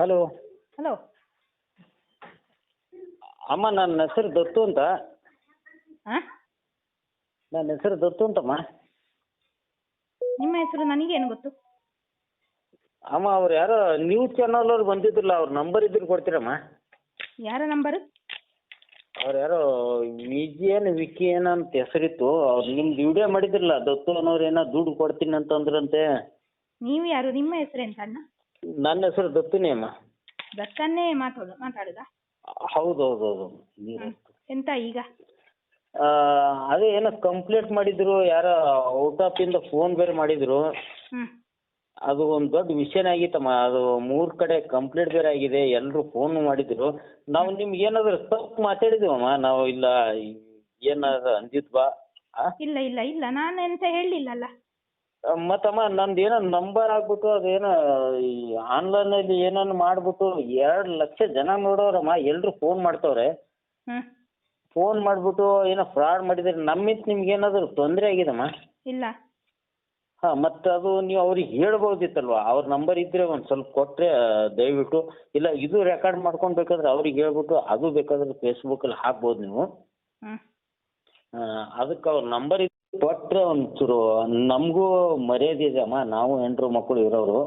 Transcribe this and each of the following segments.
Hello. Hello. ಅಮ್ಮ ನನ್ನ ಹೆಸರು ದತ್ತು ಅಂತ. ಹಾಂ ನನ್ನ ಹೆಸರು ದತ್ತು ಅಂತಮ್ಮ. ನಿಮ್ಮ ಹೆಸರು ನನಗೇನು ಗೊತ್ತು? ಅಮ್ಮ ಅವ್ರು ಯಾರೋ ನ್ಯೂಸ್ ಚಾನಲ್ ಅವ್ರು ಬಂದಿದ್ರಲ್ಲ ಅವ್ರ ನಂಬರ್ ಇದ್ರೆ ಕೊಡ್ತೀರಮ್ಮ. ಯಾರ ನಂಬರ್ ಅವ್ರು ಯಾರೋ ವಿಜಯನ್ ವಿಕಿ ಏನೋ ಅಂತ ಹೆಸರಿತ್ತು. ಅವ್ರು ನಿಮ್ದು ವಿಡಿಯೋ ಮಾಡಿದ್ರಲ್ಲ ದತ್ತು ಅನ್ನೋರು ಏನೋ ದುಡ್ಡು ಕೊಡ್ತೀನಿ ಅಂತಂದ್ರಂತೆ. ನೀವು ಯಾರು? ನಿಮ್ಮ ಹೆಸರೆಂತ ಅಣ್ಣ ನನ್ನ ಹೆಸರು ದತ್ತುನೇ ಅಮ್ಮ ದತ್ತನ್ನೇ ಮಾತಾಡ ಮಾತಾಡೋದಾ? ಹೌದು ಹೌದು ಹೌದು. ಎಂತ ಈಗ? ಆ, ಅದೇ ಏನೋ ಕಂಪ್ಲೇಂಟ್ ಮಾಡಿದ್ರು ಯಾರೋ ಔಟ್ ಆಫ್ ಇಂದ ಫೋನ್ ಬೇರೆ ಮಾಡಿದ್ರು. ಅದು ಒಂದು ದೊಡ್ಡ ವಿಷಯನೇ ಆಗಿತ್ತಮ್ಮ. ಅದು ಮೂರ್ ಕಡೆ ಕಂಪ್ಲೇಂಟ್ ಬೇರೆ ಆಗಿದೆ ಎಲ್ಲರೂ ಫೋನ್ ಮಾಡಿದ್ರು. ನಾವು ನಿಮ್ಗೆ ಏನಾದ್ರು ತಪ್ಪು ಮಾತಾಡಿದೀವಮ್ಮ? ನಾವು ಇಲ್ಲ ಏನಾದ್ರು ಅಂದಿದ್ವಾ? ಆ? ಇಲ್ಲ ಇಲ್ಲ ಇಲ್ಲ. ನಾನು ಎಂತ ಹೇಳಿಲ್ಲಲ್ಲ. ಮತ್ತಮ್ಮ ನಂದು ಏನೋ ನಂಬರ್ ಆಗ್ಬಿಟ್ಟು ಅದೇನ ಈ ಆನ್ಲೈನಲ್ಲಿ ಏನನ್ನ ಮಾಡ್ಬಿಟ್ಟು ಎರಡ್ ಲಕ್ಷ ಜನ ನೋಡೋರಮ್ಮ ಎಲ್ಲರೂ ಫೋನ್ ಮಾಡ್ತವ್ರೆ. ಹ್ಮ್. ಫೋನ್ ಮಾಡಿಬಿಟ್ಟು ಏನೋ ಫ್ರಾಡ್ ಮಾಡಿದ್ರೆ ನಮ್ಮಿಂದ ನಿಮ್ಗೆ ಏನಾದ್ರು ತೊಂದರೆ ಆಗಿದಮ್ಮ ಇಲ್ಲ. ಹಾಂ ಮತ್ತು ಅದು ನೀವು ಅವ್ರಿಗೆ ಹೇಳ್ಬೋದಿತ್ತಲ್ವಾ? ಅವ್ರ ನಂಬರ್ ಇದ್ರೆ ಒಂದ್ ಸ್ವಲ್ಪ ಕೊಟ್ರೆ ದಯವಿಟ್ಟು. ಇಲ್ಲ ಇದು ರೆಕಾರ್ಡ್ ಮಾಡ್ಕೊಂಡ್ ಬೇಕಾದ್ರೆ ಅವ್ರಿಗೆ ಹೇಳ್ಬಿಟ್ಟು ಅದು ಬೇಕಾದ್ರೆ ಫೇಸ್ಬುಕ್ಕಲ್ಲಿ ಹಾಕ್ಬೋದು ನೀವು. ಹ್ಮ್. ಅದಕ್ಕೆ ಅವ್ರ ನಂಬರ್ ಕೊಟ್ಟರೆ ಒಂಚೂರು ನಮಗೂ ಮರ್ಯಾದೆ ಇದೆ ಅಮ್ಮ. ನಾವು ಹೆಂಡ್ರು ಮಕ್ಕಳು ಇರೋರು.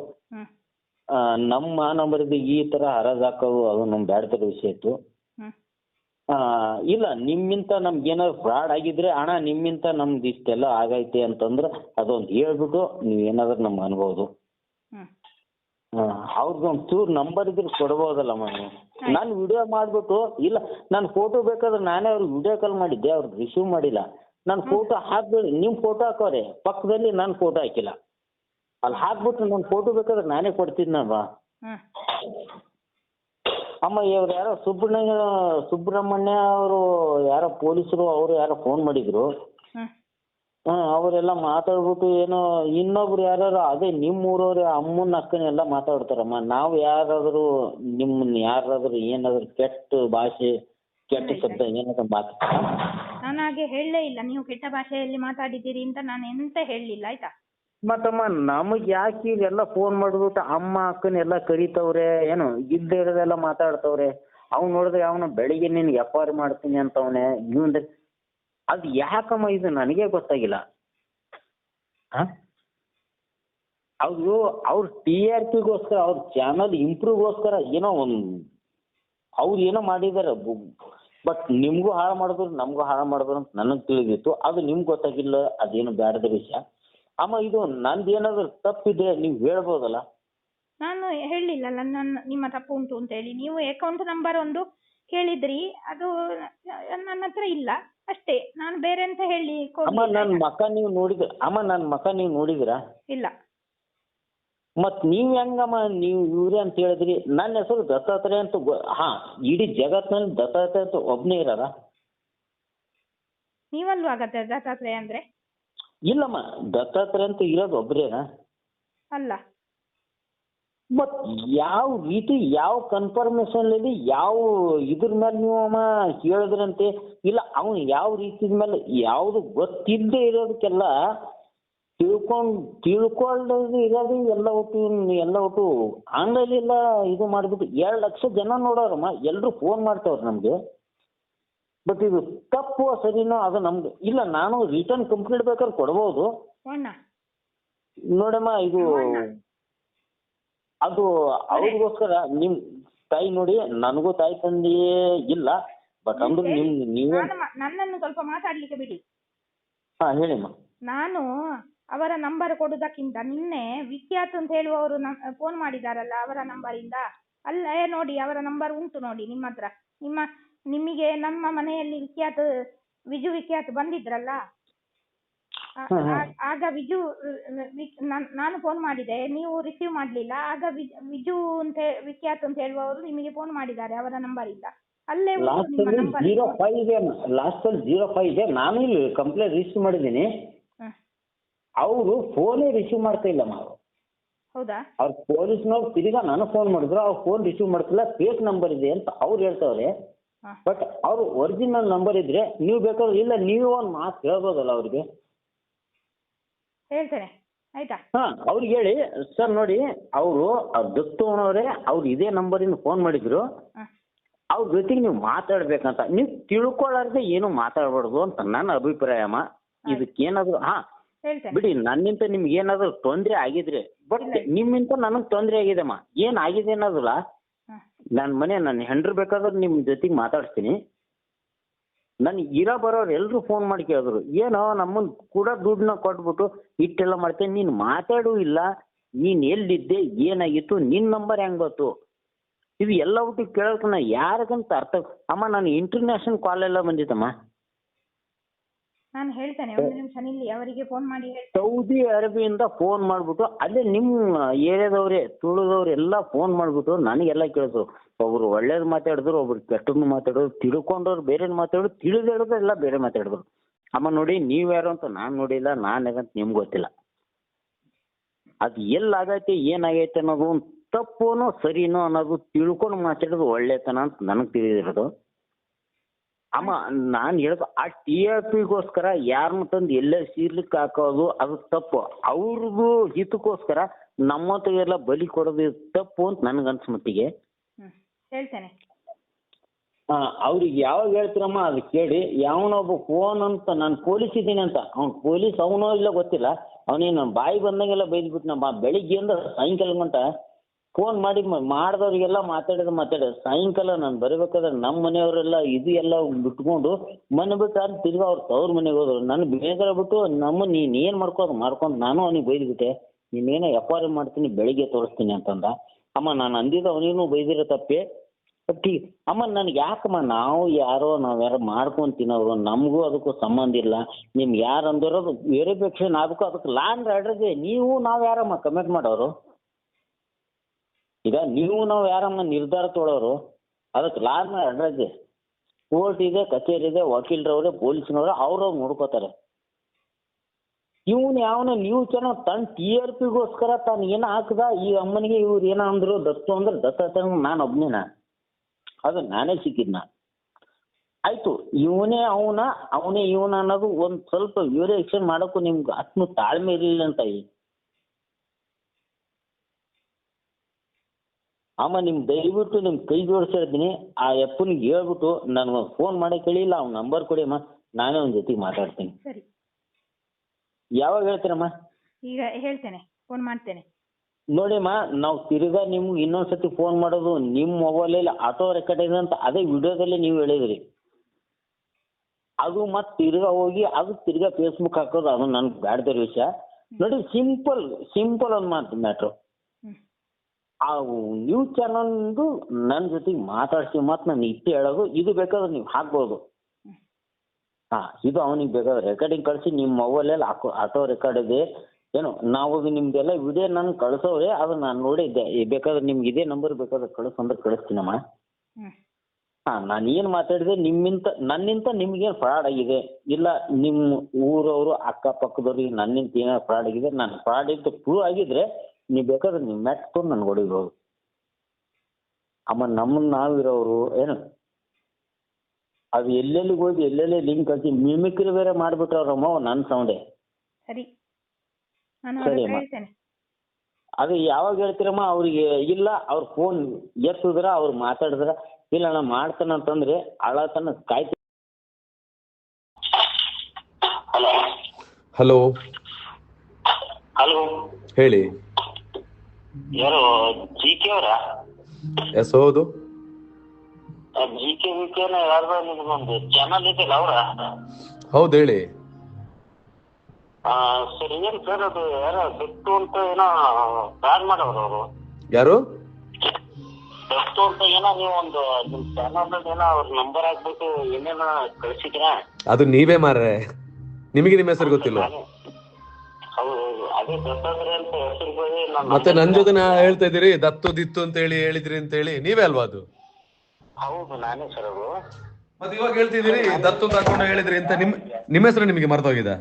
ಆ, ನಮ್ಮ ನಂಬರ್ದು ಈ ತರ ಹರಾಜು ಹಾಕೋದು ಅದು ನಮ್ಮ ಬ್ಯಾಡ್ತರ ವಿಷಯ ಇತ್ತು. ಆ, ಇಲ್ಲ ನಿಮ್ಮಿಂತ ನಮ್ಗೆ ಏನಾದ್ರು ಫ್ರಾಡ್ ಆಗಿದ್ರೆ ಅಣ್ಣ ನಿಮ್ಮಿಂತ ನಮ್ದು ಇಷ್ಟೆಲ್ಲ ಆಗೈತೆ ಅಂತಂದ್ರೆ ಅದೊಂದು ಹೇಳ್ಬಿಟ್ಟು ನೀವು ಏನಾದ್ರು ನಮ್ಗೆ ಅನ್ಬೋದು. ಒಂದು ಚೂರು ನಂಬರ್ ಇದ್ರೆ ಕೊಡ್ಬೋದಲ್ಲಮ್ಮ ನೀವು. ನಾನು ವಿಡಿಯೋ ಮಾಡ್ಬಿಟ್ಟು ಇಲ್ಲ ನಾನು ಫೋಟೋ ಬೇಕಾದ್ರೆ ನಾನೇ ಅವ್ರಿಗೆ ವಿಡಿಯೋ ಕಾಲ್ ಮಾಡಿದ್ದೆ ಅವ್ರಿಗೆ ರಿಸೀವ್ ಮಾಡಿಲ್ಲ. ನಾನು ಫೋಟೋ ಹಾಕ್ಬೇಡಿ ನಿಮ್ಮ ಫೋಟೋ ಹಾಕೋರಿ. ಪಕ್ಕದಲ್ಲಿ ನನ್ನ ಫೋಟೋ ಹಾಕಿಲ್ಲ. ಅಲ್ಲಿ ಹಾಕ್ಬಿಟ್ರೆ ನನ್ನ ಫೋಟೋ ಬೇಕಾದ್ರೆ ನಾನೇ ಕೊಡ್ತೀನಿ ಹ್ಞೂ ಅಮ್ಮ ಇವ್ರು ಯಾರೋ ಸುಬ್ರಹ್ಮಣ್ಯ ಸುಬ್ರಹ್ಮಣ್ಯ ಅವರು ಯಾರೋ ಪೊಲೀಸರು ಅವರು ಯಾರೋ ಫೋನ್ ಮಾಡಿದ್ರು. ಹಾಂ ಅವರೆಲ್ಲ ಮಾತಾಡ್ಬಿಟ್ಟು ಏನೋ ಇನ್ನೊಬ್ರು ಯಾರು ಅದೇ ನಿಮ್ಮ ಊರವ್ರೆ ಅಮ್ಮನ ಅಕ್ಕನ ಎಲ್ಲ ಮಾತಾಡ್ತಾರಮ್ಮ. ನಾವು ಯಾರಾದರೂ ನಿಮ್ಮನ್ನ ಯಾರಾದರೂ ಏನಾದರೂ ಕೆಟ್ಟ ಭಾಷೆ ಕೆಟ್ಟ ಶಬ್ದ ಏನಾದ್ರು ಮಾತು ನಾನು ಹಾಗೆ ಹೇಳಲೇ ಇಲ್ಲ. ನೀವು ಕೆಟ್ಟ ಭಾಷೆಯಲ್ಲಿ ಮಾತಾಡಿದ್ದೀರಿ ಅಂತ ನಾನು ಎಂತ ಹೇಳಲಿಲ್ಲ ಆಯ್ತಾ? ಮತ್ತಮ್ಮ ನಮಗೆ ಯಾಕೆ ಇವೆಲ್ಲ ಫೋನ್ ಮಾಡ್ಬಿಟ್ಟು ಅಮ್ಮ ಅಕ್ಕನ ಎಲ್ಲ ಕರಿತವ್ರೆ? ಏನು ಇದ್ದಿರೋದೆಲ್ಲ ಇರೋದೆಲ್ಲ ಮಾತಾಡ್ತವ್ರೆ? ಅವ್ನು ನೋಡಿದ್ರೆ ಅವನು ಬೆಳಿಗ್ಗೆ ನಿನ್ಗೆ ವ್ಯಾಪಾರ ಮಾಡ್ತೀನಿ ಅಂತವನೆ. ಇವಂದ್ರೆ ಅದು ಯಾಕಮ್ಮ ಇದು? ನನಗೆ ಗೊತ್ತಾಗಿಲ್ಲ. ಆ? ಅವರು ಅವ್ರ ಟಿ ಆರ್ ಪಿಗೋಸ್ಕರ ಅವ್ರ ಚಾನಲ್ ಇಂಪ್ರೂವ್ಗೋಸ್ಕರ ಏನೋ ಒಂದು ಅವ್ರು ಏನೋ ಮಾಡಿದ್ದಾರೆ. ಬಟ್ ನಿಮಗೂ ಹಾಳು ಮಾಡಿದ್ರು ನಮಗೂ ಹಾಳು ಮಾಡಿದ್ರು ಅಂತ ನನಗೆ ತಿಳಿದಿತ್ತು. ಅದು ನಿಮ್ಗೆ ಗೊತ್ತಾಗಿಲ್ಲ ಅದೇನು ಬ್ಯಾಡದ ವಿಷಯ. ಅಮ್ಮ ಇದು ನಂದು ಏನಾದರೂ ತಪ್ಪಿದೆ ನೀವು ಹೇಳ್ಬೋದಲ್ಲ? ನಾನು ಹೇಳಿಲ್ಲಲ್ಲ ನನ್ನ ನಿಮ್ಮ ತಪ್ಪು ಉಂಟು ಅಂತ ಹೇಳಿ. ನೀವು ಅಕೌಂಟ್ ನಂಬರ್ ಒಂದು ಕೇಳಿದ್ರಿ ಅದು ನನ್ನ ಹತ್ರ ಇಲ್ಲ. ಅಷ್ಟೇ ನಾನು ಬೇರೆ ಅಂತ ಹೇಳಿ ಅಮ್ಮ ನನ್ನ ಮಕ ನೀವು ನೋಡಿದ್ರ ಅಮ್ಮ ನನ್ನ ಮಕ ನೀವು ನೋಡಿದ್ರಾ? ಇಲ್ಲ. ಮತ್ತು ನೀವ್ ಹೆಂಗಮ್ಮ ನೀವು ಇವ್ರೆ ಅಂತ ಹೇಳಿದ್ರಿ. ನನ್ನ ಹೆಸರು ದತ್ತಾತ್ರೇಯ ಅಂತ ಹಾ ಇಡೀ ಜಗತ್ನಲ್ಲಿ ದತ್ತಾತ್ರೇಯ ಅಂತ ಒಬ್ನೇ ಇರಲ್ಲ ನೀವಲ್ವಾ ದತ್ತಾತ್ರೇಯ ಅಂದ್ರೆ? ಇಲ್ಲಮ್ಮ ದತ್ತಾತ್ರೇಯ ಅಂತ ಇರೋದು ಒಬ್ಬರೇನಾ ಅಲ್ಲ. ಮತ್ ಯಾವ ರೀತಿ ಯಾವ ಕನ್ಫರ್ಮೇಷನ್ಲಿ ಯಾವ ಇದ್ರ ಮೇಲೆ ನೀವು ಅಮ್ಮ ಹೇಳಿದ್ರಂತೆ ಇಲ್ಲ ಅವನು ಯಾವ ರೀತಿ ಮೇಲೆ ಯಾವುದು ಗೊತ್ತಿಲ್ಲದೆ ಇರೋದಕ್ಕೆಲ್ಲ ತಿಳ್ಕೊಂಡು ತಿಳ್ಕೊಳ್ಳೋದು ಇರೋದು ಎಲ್ಲ ಒಟ್ಟು ಎಲ್ಲ ಒಟ್ಟು ಆನ್ಲೈನ್ ಎಲ್ಲ ಇದು ಮಾಡ್ಬಿಟ್ಟು ಎರಡು ಲಕ್ಷ ಜನ ನೋಡೋರಮ್ಮ ಎಲ್ಲರೂ ಫೋನ್ ಮಾಡ್ತಾವ್ರು ನಮಗೆ. ಬಟ್ ಇದು ತಪ್ಪು ಸರಿನೋ ಅದು ನಮ್ಗೆ ಇಲ್ಲ ನಾನು ರಿಟರ್ನ್ ಕಂಪ್ಲೀಟ್ ಬೇಕಾದ್ರೆ ಕೊಡ್ಬೋದು. ನೋಡಮ್ಮ ಇದು ಅದು ಅವ್ರಿಗೋಸ್ಕರ ನಿಮ್ ತಾಯಿ ನೋಡಿ ನನಗೂ ತಾಯಿ ತಂದೆಯೇ ಇಲ್ಲ. ಬಟ್ ಅಂದ್ರೆ ನಿಮ್ ನೀವೇ ನನ್ನನ್ನು ಸ್ವಲ್ಪ ಮಾತಾಡ್ಲಿಕ್ಕೆ ಬಿಡಿ. ಹಾ ಹೇಳಿಮ್ಮ. ನಾನು ಅವರ ನಂಬರ್ ಕೊಡುವುದಕ್ಕಿಂತ ನಿನ್ನೆ ವಿಖ್ಯಾತ್ ಅಂತ ಹೇಳುವವರು ಫೋನ್ ಮಾಡಿದಾರಲ್ಲ ಅವರ ನಂಬರಿಂದ ಅಲ್ಲೇ ನೋಡಿ ಅವರ ನಂಬರ್ ಉಂಟು ನೋಡಿ ನಿಮ್ಮ ಹತ್ರ. ನಿಮ್ಮ ನಿಮಗೆ ನಮ್ಮ ಮನೆಯಲ್ಲಿ ವಿಖ್ಯಾತ್ ವಿಜು ವಿಖ್ಯಾತ್ ಬಂದಿದ್ರಲ್ಲ? ಆಗ ವಿಜು ನಾನ್- ಫೋನ್ ಮಾಡಿದೆ ನೀವು ರಿಸೀವ್ ಮಾಡಲಿಲ್ಲ. ಆಗ ವಿಜು ಅಂತ ವಿಖ್ಯಾತ್ ಅಂತ ಹೇಳುವವರು ನಿಮಗೆ ಫೋನ್ ಮಾಡಿದ್ದಾರೆ ಅವರ ನಂಬರಿಂದ ಅಲ್ಲೇ ಉಂಟು ಲಾಸ್ಟ್ ಅಲ್ಲಿ ನಂಬರ್ ಜೀರೋ ಫೈವ್ ಇದೆ ಲಾಸ್ಟ್ ಜೀರೋ ಫೈವ್ ಇದೆ ನಾನು ಇಲ್ಲಿ ಕಂಪ್ಲೇಂಟ್ ರಿಸೀವ್ ಮಾಡಿದ್ದೀನಿ. ಅವರು ಫೋನೇ ರಿಸೀವ್ ಮಾಡ್ತಾ ಇಲ್ಲಮ್ಮ ಅವರು ಹೌದಾ? ಅವ್ರು ಪೊಲೀಸ್ನವ್ರು ತಿರ್ಗಾ ನಾನು ಫೋನ್ ಮಾಡಿದ್ರು ಅವ್ರು ಫೋನ್ ರಿಸೀವ್ ಮಾಡ್ತಿಲ್ಲ ಫೇಕ್ ನಂಬರ್ ಇದೆ ಅಂತ ಅವ್ರು ಹೇಳ್ತಾವ್ರೆ. ಬಟ್ ಅವ್ರು ಒರಿಜಿನಲ್ ನಂಬರ್ ಇದ್ರೆ ನೀವು ಬೇಕಾದ್ರೆ ಇಲ್ಲ ನೀವು ಒಂದು ಮಾತು ಹೇಳ್ಬೋದಲ್ಲ ಅವ್ರಿಗೆ. ಹೇಳ್ತೇನೆ. ಆಯ್ತಾ? ಹಾ ಅವ್ರಿಗೆ ಹೇಳಿ. ಸರ್ ನೋಡಿ ಅವರು ದತ್ತು ಅವರೇ ಅವ್ರು ಇದೇ ನಂಬರಿಂದ ಫೋನ್ ಮಾಡಿದ್ರು. ಅವ್ರ ಜೊತೆಗೆ ನೀವು ಮಾತಾಡ್ಬೇಕಂತ. ನೀವು ತಿಳ್ಕೊಳ್ಳಾರ್ದೆ ಏನು ಮಾತಾಡ್ಬಾರ್ದು ಅಂತ ನನ್ನ ಅಭಿಪ್ರಾಯ ಅಮ್ಮ ಇದಕ್ಕೇನಾದ್ರು ಹಾ ಹೇಳ್ತೇನೆ. ಬಿಡಿ ನನ್ನಿಂದ ನಿಮ್ಗೆ ಏನಾದ್ರು ತೊಂದ್ರೆ ಆಗಿದ್ರೆ ಬಟ್ ನಿಮ್ಮಿಂದ ನನಗೆ ಆಗಿದೆ ಅಮ್ಮ ಏನ್ ಆಗಿದೆ ಅನ್ನೋದಲ್ಲ ನನ್ ಮನೆ ನನ್ನ ಹೆಂಡ್ರು ಬೇಕಾದ್ರೆ ನಿಮ್ ಜೊತೆಗೆ ಮಾತಾಡ್ತೀನಿ ನನ್ ಇರೋ ಬರೋರು ಎಲ್ರು ಫೋನ್ ಮಾಡಿ ಕೇಳಿದ್ರು ಏನೋ ನಮ್ಮನ್ ಕೂಡ ದುಡ್ಡನ್ನ ಕೊಟ್ಬಿಟ್ಟು ಇಟ್ಟೆಲ್ಲ ಮಾಡ್ತೇನೆ ನೀನ್ ಮಾತಾಡೂ ಇಲ್ಲ ನೀನ್ ಎಲ್ಲಿದ್ದೆ ಏನಾಗಿತ್ತು ನಿನ್ ನಂಬರ್ ಹೆಂಗ್ ಬಂತು ಇದು ಎಲ್ಲ ಬಿಟ್ಟು ಕೇಳೋಕೆ ನಾ ಯಾರಿಗಂತ ಅರ್ಥ ಅಮ್ಮ ನಾನು ಇಂಟರ್ನ್ಯಾಷನಲ್ ಕಾಲ್ ಎಲ್ಲ ಬಂದಿತ್ತಮ್ಮ ನಾನು ಹೇಳ್ತೇನೆ ಒಂದು ನಿಮಿಷ ನಿಲ್ಲಿ ಅವರಿಗೆ ಫೋನ್ ಮಾಡಿ ಹೇಳ್ತೇನೆ ಸೌದಿ ಅರೇಬಿಯಿಂದ ಫೋನ್ ಮಾಡ್ಬಿಟ್ಟು ಅಲ್ಲೇ ನಿಮ್ಮ ಏರಿಯಾದವ್ರೆ ತುಳುದವ್ರು ಎಲ್ಲ ಫೋನ್ ಮಾಡ್ಬಿಟ್ಟು ನನಗೆಲ್ಲ ಕೇಳಿದ್ರು ಒಬ್ರು ಒಳ್ಳೇದು ಮಾತಾಡಿದ್ರು ಒಬ್ರು ಕೆಟ್ಟದ್ದು ಮಾತಾಡಿದ್ರು ತಿಳ್ಕೊಂಡವ್ರು ಬೇರೆ ಮಾತಾಡಿದ್ರು ತಿಳಿದು ಹೇಳಿದ್ರು ಎಲ್ಲ ಬೇರೆ ಮಾತಾಡಿದ್ರು. ಅಮ್ಮ ನೋಡಿ ನೀವು ಯಾರು ಅಂತ ನಾನು ನೋಡಿಲ್ಲ ನಾನು ಯಾಕಂತ ನಿಮ್ಗೆ ಗೊತ್ತಿಲ್ಲ. ಅದು ಎಲ್ಲಾಗೈತೆ ಏನಾಗೈತೆ ಅನ್ನೋದು ಒಂದು ತಪ್ಪುನೋ ಸರಿನೋ ಅನ್ನೋದು ತಿಳ್ಕೊಂಡು ಮಾತಾಡೋದು ಒಳ್ಳೆತನ ಅಂತ ನನಗೆ ತಿಳಿದಿರೋದು. ಅಮ್ಮ ನಾನು ಹೇಳೋದು ಆ ಟಿ ಆರ್ ಪಿಗೋಸ್ಕರ ಯಾರನ್ನ ತಂದು ಎಲ್ಲೇ ಸೀರ್ಲಿಕ್ಕೆ ಹಾಕೋದು ಅದು ತಪ್ಪು. ಅವ್ರದ್ದು ಹಿತಕ್ಕೋಸ್ಕರ ನಮ್ಮ ಎಲ್ಲ ಬಲಿ ಕೊಡೋದು ತಪ್ಪು ಅಂತ ನನಗನ್ಸ್ ಮಟ್ಟಿಗೆ. ಹೇಳ್ತೇನೆ. ಅವ್ರಿಗೆ ಯಾವಾಗ ಹೇಳ್ತೀರಮ್ಮ ಅದು ಕೇಳಿ. ಯಾವನೊಬ್ಬ ಫೋನ್ ಅಂತ ನಾನು ಪೊಲೀಸ್ ಇದ್ದೀನಿ ಅಂತ. ಅವ್ನು ಪೊಲೀಸ್ ಅವನೋ ಇಲ್ಲ ಗೊತ್ತಿಲ್ಲ. ಅವನೇನು ಬಾಯಿ ಬಂದಂಗೆಲ್ಲ ಬೈದ್ಬಿಟ್ಟು ನಮ್ಮ ಬೆಳಿಗ್ಗೆಯಿಂದ ಸಾಯಂಕಾಲ ಗಂಟ ಫೋನ್ ಮಾಡಿ ಮಾಡ್ದವ್ರಿಗೆಲ್ಲ ಮಾತಾಡಿದ ಮಾತಾಡಿದ ಸಾಯಂಕಾಲ ನಾನು ಬರಬೇಕಾದ್ರೆ ನಮ್ಮ ಮನೆಯವರೆಲ್ಲ ಇದು ಎಲ್ಲ ಬಿಟ್ಕೊಂಡು ಮನೆ ಬಿಟ್ಟು ಅಲ್ಲಿ ತಿರ್ಗಾ ಅವ್ರ ತವ್ರ ಮನೆಗೆ ಹೋದ್ರು. ನನ್ನ ಬೇಜಾರ ಬಿಟ್ಟು ನಮ್ಮ ನೀನು ಏನು ಮಾಡ್ಕೋದು ಮಾಡ್ಕೊಂಡು ನಾನು ಅವನಿಗೆ ಬೈದ್ಬಿಟ್ಟೆ. ನೀನೇನೋ ಆರ್ ಮಾಡ್ತೀನಿ, ಬೆಳಿಗ್ಗೆ ತೋರಿಸ್ತೀನಿ ಅಂತಂದ. ಅಮ್ಮ ನಾನು ಅಂದಿದ್ದು ಅವನಿಗೂ ಬೈದಿರೋ ತಪ್ಪೆ. ಬಟ್ ಅಮ್ಮ ನನಗೆ ಯಾಕಮ್ಮ ನಾವು ಯಾರೋ ನಾವು ಯಾರೋ ಮಾಡ್ಕೊಂಡು ತಿನ್ನೋರು, ನಮಗೂ ಅದಕ್ಕೂ ಸಂಬಂಧ ಇಲ್ಲ. ನಿಮ್ಗೆ ಯಾರು ಅಂದಿರೋದು ವೆರಿಫಿಕೇಶನ್ ಅದಕ್ಕೂ ಅದಕ್ಕೆ ಲ್ಯಾಂಡ್ ಆರ್ಡ್ರಿಗೆ ನೀವು ನಾವು ಯಾರಮ್ಮ ಕಮೆಂಟ್ ಮಾಡೋರು? ಈಗ ನೀವು ನಾವು ಯಾರಮ್ಮ ನಿರ್ಧಾರ ತೊಳೋರು ಅದಕ್ಕೆ ಲಾರ್ನ ಅಡ್ರೆಸ್ ಕೋರ್ಟ್ ಇದೆ ಕಚೇರಿ ಇದೆ ವಕೀಲರವ್ರೆ, ಪೊಲೀಸ್ನವ್ರೆ ಅವ್ರವ್ರು ನೋಡ್ಕೋತಾರೆ. ಇವನು ಯಾವನ ನೀವು ಚೆನ್ನಾಗಿ ತನ್ನ ಟಿ ಆರ್ ಪಿಗೋಸ್ಕರ ತಾನು ಏನು ಹಾಕ್ದ, ಈ ಅಮ್ಮನಿಗೆ ಇವ್ರು ಏನೋ ಅಂದ್ರು ದತ್ತು ಅಂದ್ರೆ ದತ್ತ ನಾನು ಒಬ್ನೇನ. ಅದು ನಾನೇ ಸಿಕ್ಕಿದ್ನ. ಆಯ್ತು, ಇವನೇ ಅವನ, ಅವನೇ ಇವನ ಅನ್ನೋದು ಒಂದು ಸ್ವಲ್ಪ ವಿವರೇಷನ್ ಮಾಡೋಕ್ಕೂ ನಿಮ್ಗೆ ಅಷ್ಟು ತಾಳ್ಮೆ ಇರಲಿಲ್ಲ ಅಂತ ಅಮ್ಮ ನಿಮ್ ದಯವಿಟ್ಟು ನಿಮ್ ಕೈ ಜೋಡಿಸ್ತಾ ಇದ್ದೀನಿ ಆ ಅಪ್ಪನಿಗೆ ಹೇಳ್ಬಿಟ್ಟು ನಾನು ಫೋನ್ ಮಾಡಿ ಕೇಳಿಲ್ಲ ಅವ್ನ ನಂಬರ್ ಕೊಡಿ ಅಮ್ಮ. ನಾನೇ ಅವ್ನ ಜೊತೆಗೆ ಮಾತಾಡ್ತೀನಿ. ಸರಿ. ಯಾವಾಗ ಹೇಳ್ತೀರಮ್ಮ? ಈಗ ಹೇಳ್ತೇನೆ ಫೋನ್ ಮಾಡ್ತೇನೆ. ನೋಡಿಮ್ಮ ನಾವು ತಿರ್ಗಾ ನಿಮ್ಗೆ ಇನ್ನೊಂದ್ಸತಿ ಫೋನ್ ಮಾಡೋದು ನಿಮ್ಮ ಮೊಬೈಲಲ್ಲಿ ಆಟೋ ರೆಕಾರ್ಡ್ ಇದೆ ಅಂತ ಅದೇ ವಿಡಿಯೋದಲ್ಲಿ ನೀವು ಹೇಳಿದ್ರಿ. ಅದು ಮತ್ತೆ ತಿರ್ಗಾ ಹೋಗಿ ಅದು ತಿರ್ಗಾ ಫೇಸ್ಬುಕ್ ಹಾಕೋದು ಅದು ನನ್ಗೆ ಬ್ಯಾಡ್ದಿರೋ ವಿಷಯ. ನೋಡಿ ಸಿಂಪಲ್ ಸಿಂಪಲ್ ಒಂದು ಮಾತು ಮ್ಯಾಟ್ರು ಆ ನ್ಯೂಸ್ ಚಾನಲ್ದು ನನ್ನ ಜೊತೆಗೆ ಮಾತಾಡ್ಸಿ ಮತ್ತೆ ನಾನು ಇಟ್ಟು ಹೇಳೋದು ಇದು ಬೇಕಾದ್ರೆ ನೀವು ಹಾಕ್ಬೋದು. ಹಾ ಇದು ಅವನಿಗೆ ಬೇಕಾದ್ರೆ ರೆಕಾರ್ಡಿಂಗ್ ಕಳಿಸಿ ನಿಮ್ಮ ಮೊಬೈಲಲ್ಲಿ ಹಾಕೋ ಆಟೋ ರೆಕಾರ್ಡ್ ಇದೆ. ಏನು ನಾವು ನಿಮ್ದೆಲ್ಲ ವಿಡಿಯೋ ನಾನು ಕಳ್ಸೋರೆ ಅದು ನಾನು ನೋಡಿದ್ದೆ ಬೇಕಾದ್ರೆ ನಿಮ್ಗೆ ಇದೇ ನಂಬರ್ ಬೇಕಾದ್ರೆ ಕಳಿಸು ಅಂದ್ರೆ ಕಳಿಸ್ತೀನಮ್ಮ ಹಾ ನಾನು ಏನು ಮಾತಾಡಿದೆ ನಿಮ್ಮಿಂತ ನನ್ನಿಂತ ನಿಮ್ಗೇನು ಫ್ರಾಡ್ ಆಗಿದೆ? ಇಲ್ಲ ನಿಮ್ಮ ಊರವರು ಅಕ್ಕಪಕ್ಕದವ್ರಿಗೆ ನನ್ನಿಂತ ಏನಾದ್ರು ಫ್ರಾಡ್ ಆಗಿದೆ? ನಾನು ಫ್ರಾಡ್ ಇದ್ದು ಪ್ರೂವ್ ಆಗಿದ್ರೆ ನೀವು ಬೇಕಾದ್ರೆ ನೀವು ಮೆಟ್ಕೊಂಡು ನನ್ಗೆ ಹೊಡಿಬೋದು ಅಮ್ಮ ನಮ್ಮನ್ನ ನಾವಿರೋರು ಏನು? ಅದು ಎಲ್ಲೆಲ್ಲಿಗೆ ಹೋಗಿ ಎಲ್ಲೆಲ್ಲಿ ಲಿಂಕ್ ಹಾಕಿ ಮಿಮಿಕ್ರಿ ಬೇರೆ ಮಾಡಿಬಿಟ್ರವ್ರಮ್ಮ ನನ್ನ ಸೌಂಡೆ ಸರಿ. ನಾನು ಸರಿ ಅವ್ರ ಅಮ್ಮ. ಹೇಳ್ತೇನೆ. ಅದು ಯಾವಾಗ ಹೇಳ್ತೀರಮ್ಮ ಅವ್ರಿಗೆ ಇಲ್ಲ ಅವ್ರ ಫೋನ್ ಎತ್ತಿದ್ರ ಅವ್ರು ಮಾತಾಡಿದ್ರ ಇಲ್ಲ ನಾ ಮಾಡ್ತಾನಂತಂದ್ರೆ ಅಳತನ ಕಾಯ್ತ ಹಲೋ ಹಲೋ ಹಲೋ ಹೇಳಿ. ಯಾರು ಜಿ ಕೆ ಅವರ? ಎಸ್ ಹೌದು. ಜಿ ಕೆ ವಿ ಕೆ ಯಾರ್ದೋ ನಿಮ್ಗೊಂದು ಚಾನಲ್ ಇದೆಯಲ್ಲ ಅವರ? ಹೌದು ಹೇಳಿ. ಸರ್ ಏನ್ ಸರ್ ಅದು ಯಾರೋ ದತ್ತು ಅಂತ ಏನೋ ಪ್ಲಾನ್ ಮಾಡವ್ರು ಅವರು. ಯಾರು? ದತ್ತು ಅಂತ ಏನೋ ನೀವು ಒಂದು ನಿಮ್ ಚಾನಲ್ ಏನೋ ಅವ್ರ ನಂಬರ್ ಹಾಕ್ಬಿಟ್ಟು ಏನೇನೋ ಕಳಿಸಿದ್ರ ಅದು ನೀವೇ ಮಾರ್ರೆ. ನಿಮಗೆ ನಿಮ್ಮ ಹೆಸರು ಗೊತ್ತಿಲ್ವಾ ಮತ್ತೆ ನನ್ ಜೊತೆ ನಾ ಹೇಳ್ತಾ ಇದೀರಿ ದತ್ತು ದಿತ್ತು ಅಂತ ಹೇಳಿ ಹೇಳಿದ್ರಿ ಅಂತ ಹೇಳಿ. ನೀವೇ ಅಲ್ವಾ ಅದು? ಹೌದು ನಾನೇ ಸರ್ ಅದು. ಮತ್ತೆ ಇವಾಗ ಹೇಳ್ತಿದ್ದೀರಿ ದತ್ತು ಅಂತ ಹಾಕೊಂಡು ಹೇಳಿದ್ರಿ ಅಂತ ನಿಮ್ ನಿಮ್ಮ ಹೆಸರು ನಿಮಗೆ ಮರ್ತೋಗಿದೆ?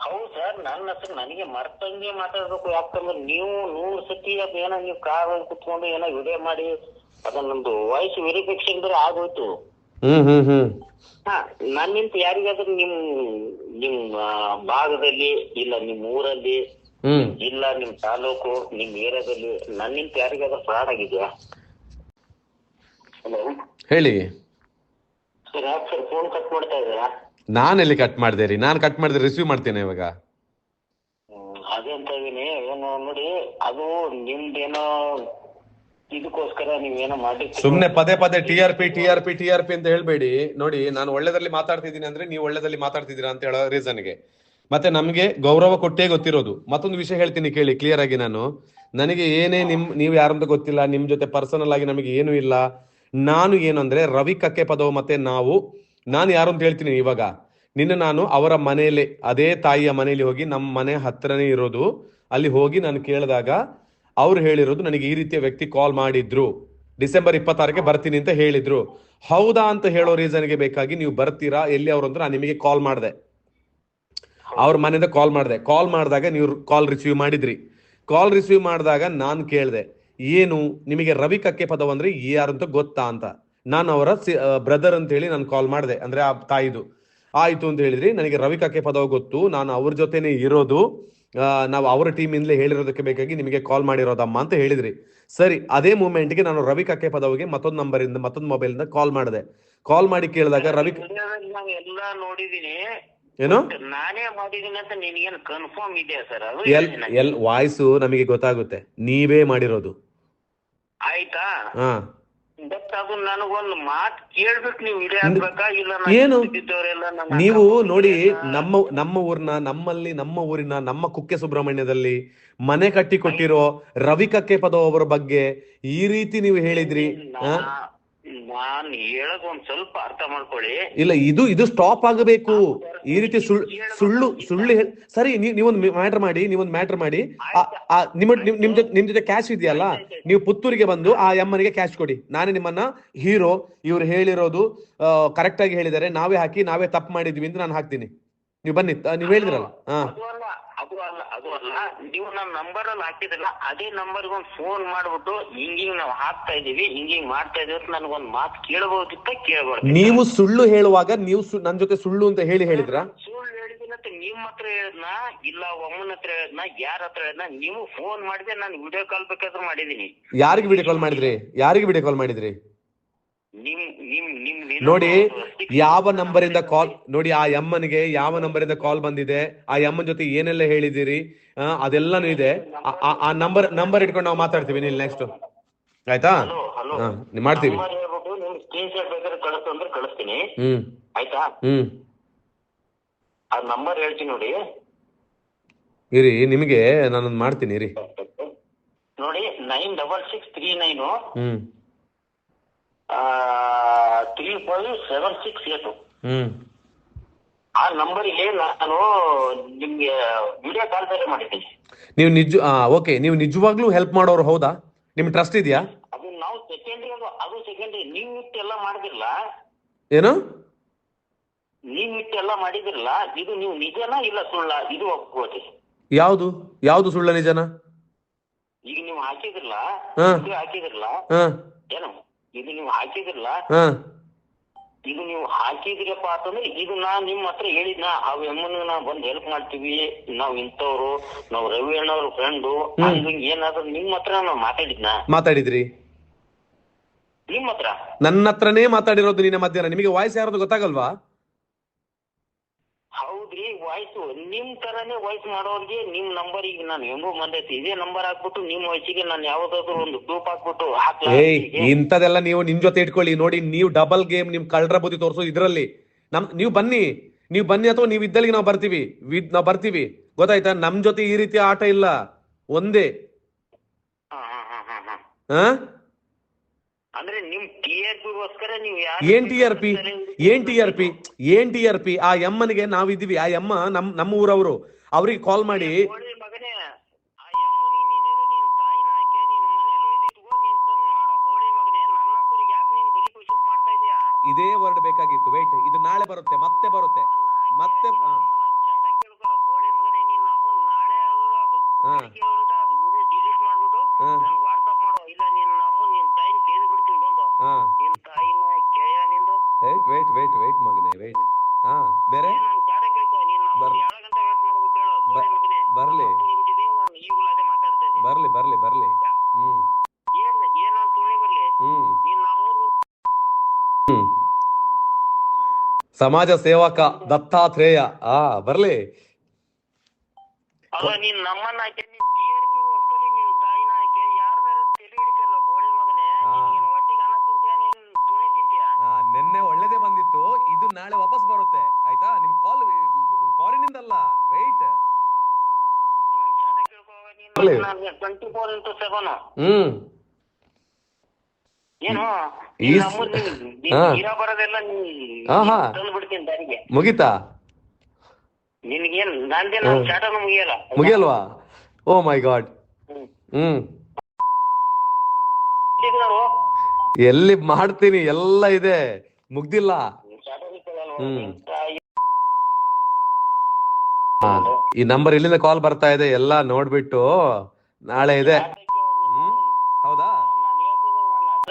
ಹೌದು ಸರ್ ನನ್ನ ಹೆಸರು ನನಗೆ ಮರ್ತಂಗೆ ಮಾತಾಡ್ಬೇಕು. ಯಾಕಂದ್ರೆ ನೀವು ನೂರು ಸತಿ ಅದೇನೋ ನೀವು ಕಾರ್ ಕುತ್ಕೊಂಡು ಏನೋ ವಿಡಿಯೋ ಮಾಡಿ ಅದನ್ನೊಂದು ವಾಯ್ಸ್ ವೆರಿಫಿಕೇಶನ್ ಬೇರೆ ಆಗೋಯ್ತು. ಹ್ಮ್ ಹ್ಮ್ ಹ್ಮ್. ಹಾ ನನ್ನಿಂತ ಯಾರಿಗಾದ್ರೂ ನಿಮ್ ನಿಮ್ ಭಾಗದಲ್ಲಿ ಇಲ್ಲ ನಿಮ್ ಊರಲ್ಲಿ ಹ್ಮ್. ಇಲ್ಲ ನಿಮ್ ತಾಲೂಕು ನಿಮ್ ಏರಿಯಾದಲ್ಲಿ ನನ್ನಿಂತ ಯಾರಿಗಾದ್ರೂ ಫ್ರಾಡ್ ಆಗಿದ್ಯಾ? ಹಲೋ ಹೇಳಿ. ಸರ್ ಯಾಕೆ ಸರ್ ಫೋನ್ ಕಟ್ ಮಾಡ್ತಾ ಇದ್ದೀರಾ? ನಾನೆಲ್ಲಿ ಕಟ್ ಮಾಡಿದೆ ರೀ? ನಾನು ಕಟ್ ಮಾಡಿದ್ರೆ ರಿಸೀವ್ ಮಾಡ್ತೇನೆ ಇವಾಗ. ಹ್ಮ್, ಅದೇ ಅಂತ ಇದೀನಿ ಏನು ನೋಡಿ ಅದು ನಿಮ್ದೇನೋ ಇದಕ್ಕೋಸ್ಕರ ನೀವೇನೋ ಮಾಡಿ ಸುಮ್ನೆ ಪದೇ ಪದೇ T R P T R P T R P ಅಂತ ಹೇಳ್ಬೇಡಿ. ನೋಡಿ ನಾನು ಒಳ್ಳೆದಲ್ಲಿ ಮಾತಾಡ್ತಿದ್ದೀನಿ ಅಂದ್ರೆ ನೀವು ಒಳ್ಳೆದಲ್ಲಿ ಮಾತಾಡ್ತಿದ್ದೀರಾ ಅಂತ ಹೇಳೋ ರೀಸನ್ಗೆ ಮತ್ತೆ ನಮ್ಗೆ ಗೌರವ ಕೊಟ್ಟೇ ಗೊತ್ತಿರೋದು. ಮತ್ತೊಂದು ವಿಷಯ ಹೇಳ್ತೀನಿ ಕೇಳಿ ಕ್ಲಿಯರ್ ಆಗಿ ನಾನು. ನನಗೆ ಏನೇ ನಿಮ್ ನೀವು ಯಾರಂತ ಗೊತ್ತಿಲ್ಲ ನಿಮ್ ಜೊತೆ ಪರ್ಸನಲ್ ಆಗಿ ನಮಗೆ ಏನು ಇಲ್ಲ. ನಾನು ಏನು ಅಂದ್ರೆ ರವಿ ಕಕ್ಕೆ ಪದವು ಮತ್ತೆ ನಾವು. ನಾನು ಯಾರು ಅಂತ ಹೇಳ್ತೀನಿ ಇವಾಗ. ನಿನ್ನ ನಾನು ಅವರ ಮನೆಯಲ್ಲಿ ಅದೇ ತಾಯಿಯ ಮನೆಯಲ್ಲಿ ಹೋಗಿ ನಮ್ಮ ಮನೆ ಹತ್ರನೇ ಇರೋದು. ಅಲ್ಲಿ ಹೋಗಿ ನಾನು ಕೇಳಿದಾಗ ಅವ್ರು ಹೇಳಿರೋದು ನನಗೆ ಈ ರೀತಿಯ ವ್ಯಕ್ತಿ ಕಾಲ್ ಮಾಡಿದ್ರು. ಡಿಸೆಂಬರ್ ಇಪ್ಪತ್ತಾರಕ್ಕೆ ಬರ್ತೀನಿ ಅಂತ ಹೇಳಿದ್ರು. ಹೌದಾ ಅಂತ ಹೇಳೋ ರೀಸನ್ಗೆ ಬೇಕಾಗಿ ನೀವು ಬರ್ತೀರಾ? ಎಲ್ಲಿ ಅವ್ರು ಅಂದ್ರೆ ನಾನು ನಿಮಗೆ ಕಾಲ್ ಮಾಡಿದೆ. ಅವ್ರ ಮನೆಯಿಂದ ಕಾಲ್ ಮಾಡಿದೆ. ಕಾಲ್ ಮಾಡಿದಾಗ ನೀವು ಕಾಲ್ ರಿಸೀವ್ ಮಾಡಿದ್ರಿ. ಕಾಲ್ ರಿಸೀವ್ ಮಾಡಿದಾಗ ನಾನು ಕೇಳಿದೆ, ಏನು ನಿಮಗೆ ರವಿ ಕಕ್ಕೆ ಪದವ್ ಅಂದ್ರೆ ಯಾರು ಅಂತ ಗೊತ್ತಾ ಅಂತ. ನಾನು ಅವರ ಬ್ರದರ್ ಅಂತ ಹೇಳಿ ನಾನು ಕಾಲ್ ಮಾಡಿದೆ, ಅಂದ್ರೆ ಆ ತಾಯಿದು. ಆಯ್ತು ಅಂತ ಹೇಳಿದ್ರಿ, ನನಗೆ ರವಿ ಕಕ್ಕೆ ಪದವ ಗೊತ್ತು, ನಾನು ಅವ್ರ ಜೊತೆನೆ ಇರೋದು. ನಾವು ಅವರ ಟೀಮಿಂದಲೇ ಹೇಳಿರೋದಕ್ಕೆ ಬೇಕಾಗಿ ನಿಮಗೆ ಕಾಲ್ ಮಾಡಿರೋದಮ್ಮ ಅಂತ ಹೇಳಿದ್ರಿ. ಸರಿ ಅದೇ ಮೂಮೆಂಟ್ಗೆ ನಾನು ರವಿ ಕಕ್ಕೆ ಪದವಿಗೆ ಮತ್ತೊಂದು ನಂಬರಿಂದ ಮತ್ತೊಂದು ಮೊಬೈಲಿಂದ ಕಾಲ್ ಮಾಡಿದೆ. ಕಾಲ್ ಮಾಡಿ ಕೇಳಿದಾಗ ರವಿ ನಾವ್ ನೋಡಿದೀನಿ. ಏನು? ನಾನೇ ಮಾಡಿದೀನಿ ಅಂತ ನಿನಗೇನು ಕನ್ಫರ್ಮ್ ಇದೆಯಾ ಸರ್? ಅದು ಎಲ್ ಎಲ್ ವಾಯ್ಸು ನಮಗೆ ಗೊತ್ತಾಗುತ್ತೆ. ನೀವೇ ಮಾಡಿರೋದು. ಆಯ್ತಾ? ಹಾ. ಬಟ್ ಅದು ನನಗೊಂದು ಮಾತ್ ಕೇಳ್ಬೇಕು ನೀವು ಇಲ್ಲ ನಾನು ಏನು? ನನ್ನ ನೀವು ನೋಡಿ ನಮ್ಮ ನಮ್ಮ ಊರ್ನ ನಮ್ಮಲ್ಲಿ ನಮ್ಮ ಊರಿನ ನಮ್ಮ ಕುಕ್ಕೆ ಸುಬ್ರಹ್ಮಣ್ಯದಲ್ಲಿ ಮನೆ ಕಟ್ಟಿ ಕೊಟ್ಟಿರೋ ರವಿ ಕಕ್ಕೆ ಪದ ಅವರ ಬಗ್ಗೆ ಈ ರೀತಿ ನೀವು ಹೇಳಿದ್ರಿ ಆ? ನಾ- ನಾನ್ ಹೇಳಕ್ ಒಂದ್ ಸ್ವಲ್ಪ ಅರ್ಥ ಮಾಡ್ಕೊಳ್ಳಿ. ಇಲ್ಲ ಇದು ಇದು ಸ್ಟಾಪ್ ಆಗಬೇಕು. ಈ ರೀತಿ ಸುಳ್ಳು ಸುಳ್ಳು ಸುಳ್ಳು ಹೇಳ್- ಸರಿ ನೀವು ನೀವೊಂದು ಮ್ಯಾಟರ್ ಮಾಡಿ ನೀವೊಂದು ಮ್ಯಾಟರ್ ಮಾಡಿ. ಆ- ಆ ನಿಮ್ಮ ನಿಮ್ ನಿಮ್ ಜೊತೆ ನಿಮ್ ಜೊತೆ ಕ್ಯಾಶ್ ಇದೆಯಲ್ಲ ನೀವು ಪುತ್ತೂರಿಗೆ ಬಂದು ಆ ಎಮ್ಮನಿಗೆ ಕ್ಯಾಶ್ ಕೊಡಿ. ನಾನೇ ನಿಮ್ಮನ್ನ ಹೀರೋ ಇವ್ರು ಹೇಳಿರೋದು ಕರೆಕ್ಟ್ ಆಗಿ ಹೇಳಿದ್ದಾರೆ. ನಾವೇ ಹಾಕಿ ನಾವೇ ತಪ್ಪು ಮಾಡಿದ್ವಿ ಅಂತ ನಾನು ಹಾಕ್ತೀನಿ. ನೀವು ಬನ್ನಿ ತ- ನೀವು ಹೇಳಿದ್ರಲ್ಲ ಹಾ ಅದು ಅಲ್ಲ ಅದು ಅಲ್ಲ ನೀವು ನನ್ನ ನಂಬರ್ ಅಲ್ಲಿ ಹಾಕಿದ್ರಲ್ಲ ಅದೇ ನಂಬರ್ ಒಂದ್ ಫೋನ್ ಮಾಡ್ಬಿಟ್ಟು ಹಿಂಗಿಂಗ್ ನಾವ್ ಹಾಕ್ತಾ ಇದೀವಿ ಹಿಂಗಿಂಗ್ ಮಾಡ್ತಾ ಇದೀವಿ ಅಂತ ನನ್ಗೊಂದ್ ಮಾತು ಕೇಳಬಹುದಿತ್ತ ಕೇಳಬಹುದು ನೀವು ಸುಳ್ಳು ಹೇಳುವಾಗ ನೀವು ಸು- ನನ್ ಜೊತೆ ಸುಳ್ಳು ಅಂತ ಹೇಳಿ ಹೇಳಿದ್ರ? ಸುಳ್ಳು ಹೇಳಿದಿನ ನಿಮ್ ಹತ್ರ ಹೇಳದ್ನ ಇಲ್ಲ ಒಮ್ಮನ ಹತ್ರ ಹೇಳದ್ನ ಯಾರ ಹತ್ರ ಹೇಳದ್ನ ನೀವು ಫೋನ್ ಮಾಡಿದ್ರೆ ನಾನು ವಿಡಿಯೋ ಕಾಲ್ ಬೇಕಾದ್ರೂ ಮಾಡಿದೀನಿ ಯಾರಿಗೆ ವಿಡಿಯೋ ಕಾಲ್ ಮಾಡಿದ್ರಿ? ಯಾರಿಗೆ ವಿಡಿಯೋ ಕಾಲ್ ಮಾಡಿದ್ರಿ? ನಿಮ್ ನಿಮ್ ನಿಮ್ ನಿಮ್ ನೋಡಿ ಯಾವ ನಂಬರ್ ಇಂದ ಕಾಲ್ ನೋಡಿ. ಆ ಯಮ್ಮನಿಗೆ ಯಾವ ನಂಬರ್ ಇಂದ ಕಾಲ್ ಬಂದಿದೆ ಆ ಅಮ್ಮನ ಜೊತೆ ಏನೆಲ್ಲ ಹೇಳಿದಿರಿ ಅದೆಲ್ಲಾನು ಇದೆ. ಆ- ನಂಬರ್ ನಂಬರ್ ಇಟ್ಕೊಂಡು ನಾವು ಮಾತಾಡ್ತೀವಿ ನೀವು ನೆಕ್ಸ್ಟ್ ಆಯ್ತಾ? ಮಾಡ್ತೀವಿ. ಹ್ಮ್. ಆಯ್ತಾ? ಹ್ಮ್. ಆ ನಂಬರ್ ಹೇಳ್ತೀನಿ ನೋಡಿ. ಇರಿ ನಿಮಗೆ ನಾನೊಂದು ಮಾಡ್ತೀನಿ ಇರಿ. ನೋಡಿ nine double six three nine hmm. Three five seven six eight hmm. ಆ ನಂಬರಿಗೆ ನಾನು ನಿಮ್ಗೆ ವಿಡಿಯೋ ಕಾಲ್ ಬೇರೆ ಮಾಡಿದ್ದೀನಿ. ನೀವು ನಿಜ ಓಕೆ ನೀವು ನಿಜವಾಗ್ಲೂ ಹೆಲ್ಪ್ ಮಾಡೋರು ಹೌದಾ? ನಿಮ್ ಟ್ರಸ್ಟ್ ಇದೆಯಾ? ಅದು ನಾವು ಸೆಕೆಂಡ್ರಿ ಅದು ಅದು ಸೆಕೆಂಡ್ರಿ ನೀವು ಇಟ್ಟೆಲ್ಲ ಮಾಡಿದಿರಲ್ಲ ಏನು? ನೀವು ಇಟ್ಟೆಲ್ಲ ಮಾಡಿದಿರಲ್ಲ ಇದು ನೀವು ನಿಜನಾ ಇಲ್ಲ ಸುಳ್ಳ? ಇದು ಒಪ್ಕೋತಿ. ಯಾವುದು? ಯಾವುದು ಸುಳ್ಳ ನಿಜನ? ಈಗ ನೀವು ಹಾಕಿದಿರಲ್ಲ? ಹಾ. ಹಾಕಿದಿರಲ್ಲ? ಹಾ. ಏನು? ಇದು ನೀವು ಹಾಕಿದ್ರಲ್ಲ? ಹಾ. ಇದು ನೀವು ಹಾಕಿದ್ರಪ್ಪ ಅಂತಂದ್ರೆ ಇದು ನಾ ನಿಮ್ಮ ಹತ್ರ ಹೇಳಿದ್ನ. ಆ ಎಮ್ಮನ ನಾ ಬಂದ್ ಹೆಲ್ಪ್ ಮಾಡ್ತೀವಿ. ನಾವ್ ಇಂಥವ್ರು ನಾವ್ ರವಿ ಅಣ್ಣವ್ರ ಫ್ರೆಂಡು ಏನಾದ್ರೂ ಏನಾದ್ರು ನಿಮ್ ಹತ್ರ ನಾವ್ ಮಾತಾಡಿದ್ನ? ಮಾತಾಡಿದ್ರಿ. ನಿಮ್ಮ ಹತ್ರ? ನನ್ನ ಹತ್ರನೇ ಮಾತಾಡಿರೋದು ನಿನ್ನ ಮಧ್ಯಾಹ್ನ. ನಿಮಗೆ ವಾಯ್ಸ್ ಯಾರದು ಗೊತ್ತಾಗಲ್ವಾ? ವಾಯ್ಸ್ ನಿಮ್ ತರಾನೇ ವಾಯ್ಸ್ ಮಾಡೋರ್ಗೆ ನಿಮ್ ನಂಬರ್ ಈಗ ನಾನು ಹೆಂಗೋ ಬಂದೈತಿ. ಇದೇ ನಂಬರ್ ಹಾಕ್ಬಿಟ್ಟು ನಿಮ್ ವಯಸ್ಸಿಗೆ ನಾನು ಯಾವ್ದಾದ್ರು ಒಂದು ಗ್ರೂಪ್ ಹಾಕ್ಬಿಟ್ಟು ಹಾಕ್ಲಾ ಏಯ್ ಇಂಥದೆಲ್ಲ ನೀವು ನಿಮ್ ಜೊತೆ ಇಟ್ಕೊಳ್ಳಿ. ನೋಡಿ ನೀವು ಡಬಲ್ ಗೇಮ್ ನಿಮ್ ಕಳ್ಳರ ಬುದ್ಧಿ ತೋರಿಸೋದು ಇದ್ರಲ್ಲಿ. ನಮ್ ನೀವು ಬನ್ನಿ. ನೀವು ಬನ್ನಿ ಅಥವಾ ನೀವು ಇದ್ದಲ್ಲಿ ನಾವು ಬರ್ತೀವಿ. ವಿ- ನಾವು ಬರ್ತೀವಿ. ಗೊತ್ತಾಯ್ತಾ? ನಮ್ ಜೊತೆ ಈ ರೀತಿ ಆಟ ಇಲ್ಲ. ಒಂದೇ. ಹಾ ಹಾ ಹಾ ಹಾ ಹಾ. ಹಾ? ಅಂದ್ರೆ ನಿಮ್ ಟಿ ಆರ್ ಪಿಗೋಸ್ಕರ ನೀವು ಏನ್ ಟಿ ಆರ್ ಪಿ? ಏನ್ ಟಿ ಆರ್ ಪಿ? ಏನ್ ಟಿ ಆರ್ ಪಿ? ಆ ಎಮ್ಮನಿಗೆ ನಾವಿದೀವಿ ಆ ಎಮ್ಮ ನಮ್ ನಮ್ಮ ಊರವರು. ಅವ್ರಿಗೆ ಕಾಲ್ ಮಾಡಿ ಕೋಳಿ ಮಗನೇ ಆ ಯಮ್ಮನಿ ನೀನಿರು ನಿನ್ ತಾಯಿನ ಹಾಕಿ ನಿನ್ ಮನೇಲಿ ಒಯ್ದಿಟ್ಕೋ ನೀನ್ ತಂದ್ ಮಾಡೋ ಗೋಳಿ ಮಗನೇ ನನ್ನಂತವ್ರಿಗೆ ಯಾಕೆ ನೀನ್ ಬಲಿ ಪಶು ಮಾಡ್ತಾ ಇದೀಯಾ ಇದೇ ವರ್ಡ್ ಬೇಕಾಗಿತ್ತು ವೇಟ್ ಇದು ನಾಳೆ ಬರುತ್ತೆ ಮತ್ತೆ ಬರುತ್ತೆ ಮತ್ತೆ ಹಾ ಚಾಟ ಕೇಳ್ಕೊರೋ ಗೋಳಿ ಮಗನೇ ನಿನ್ನ ಅಮ್ಮನ್ ನಾಳೆ ಅದು ಹಾ. ಬೆಳಿಗ್ಗೆ ಉಂಟಾ ಅದು ಡಿಲೀಟ್ ಮಾಡ್ಬಿಟ್ಟು ಹಾ. ನನ್ಗೆ ವಾಟ್ಸಪ್ ಮಾಡೋ ಇಲ್ಲ ನಿನ್ನ ಅಮ್ಮನ್ ನಿನ್ ತಾಯಿನ ಕೇಳಿ ಬಿಡ್ತೀನಿ ಬಂದು ಹಾ ನಿನ್ ತಾಯಿನ ಕೇಯ ನಿಂದು ಏ ವೇಟ್ ವೇಟ್ ವೇಟ್ ಮಗನೇ ವೇಟ್ ಹಾ ಬೇರೆ ಏನ್ ನನ್ ಚಾಟ ಕೇಳ್ತೀಯ? ನೀನ್ ನಮ್ಮ ಬರ್- ಎರಡು ಗಂಟೆ wait ಮಾಡ್ಬೇಕು ಹೇಳು. ಬೋಳಿ ಬ- ಮಗನೇ. ಬರ್ಲಿ. ನಾನು ಅಪ್ಪಂಗ್ ಬಿಟ್ಟಿದ್ದೀನಿ, ನಾನು ಈಗಲೂ ಅದೇ ಮಾತಾಡ್ತಾ ಇದ್ದೀನಿ. ಬರ್ಲಿ ಬರ್ಲಿ ಬರ್ಲಿ ಹ್ಮ್ ಏನ್ ಏನ್ ನಾನ್ ಸುಳ್ಳಿ ಬರ್ಲಿ ಹ್ಮ್ ನೀನ್ ನಮ್ಮನ್ನ ಹ್ಮ್ ಸಮಾಜ ಸೇವಕ ದತ್ತಾತ್ರೇಯ. ಆ ಬರ್ಲಿ. ಅಲ್ಲ ನೀನ್ ನಮ್ಮನ್ನ ಹಾಕಿ ನೀನ್ ಟಿಆರ್ಪಿಗೋಸ್ಕರ ನಿನ್ ತಾಯಿನ ಹಾಕಿ ಯಾರ್ದಾರ ತಲೆ ಹಿಡಿತಿಲ್ಲ ಬೋಳಿ ಮಗನೇ? ಹಾ. ನೀನ್ ಒಟ್ಟಿಗೆ ಅನ್ನ ತಿಂತ್ಯಾ ನೀನ್ ತುಣಿ ತಿಂತೀಯ? ಆ, ನಿನ್ನೆ ಒಳ್ಳೇದೇ ಬಂದಿತ್ತು. ಇದು ನಾಳೆ ವಾಪಸ್ ಬರುತ್ತೆ. ಆಯ್ತಾ? ನಿಮ್ ಕಾಲ್ ಫಾರಿನ್ ಇಂದಲ್ಲ ವೆಯ್ಟ್ ನನ್ ಕೇಳ್ಕೋವಾಗ ಬರ್ಲಿ. ನೀನ್ twenty four into seven hmm ಏನು ಈ ಸ- ನಮ್ಮನ್ನ ಹಾ. ನೀರ ಬರೋದೆಲ್ಲ ಆಹಾ. ತಂದು ಬಿಡ್ತೀನಿ ದಾರಿಗೆ ಮುಗಿತಾ? ಮುಗಿಯಲ್ವಾ? Oh my god. ಹ್ಮ್. ಎಲ್ಲಿ ಮಾಡ್ತೀನಿ ಎಲ್ಲ ಇದೆ. ಮುಗ್ದಿಲ್ಲ. ಹ್ಮ್. ಈ ನಂಬರ್ ಇಲ್ಲಿಂದ ಕಾಲ್ ಬರ್ತಾ ಇದೆ ಎಲ್ಲ ನೋಡ್ಬಿಟ್ಟು ನಾಳೆ ಇದೆ ಹ್ಮ್ ಹೌದಾ ನಾನು ಹೇಳ್ತೀನಿ ನಾನು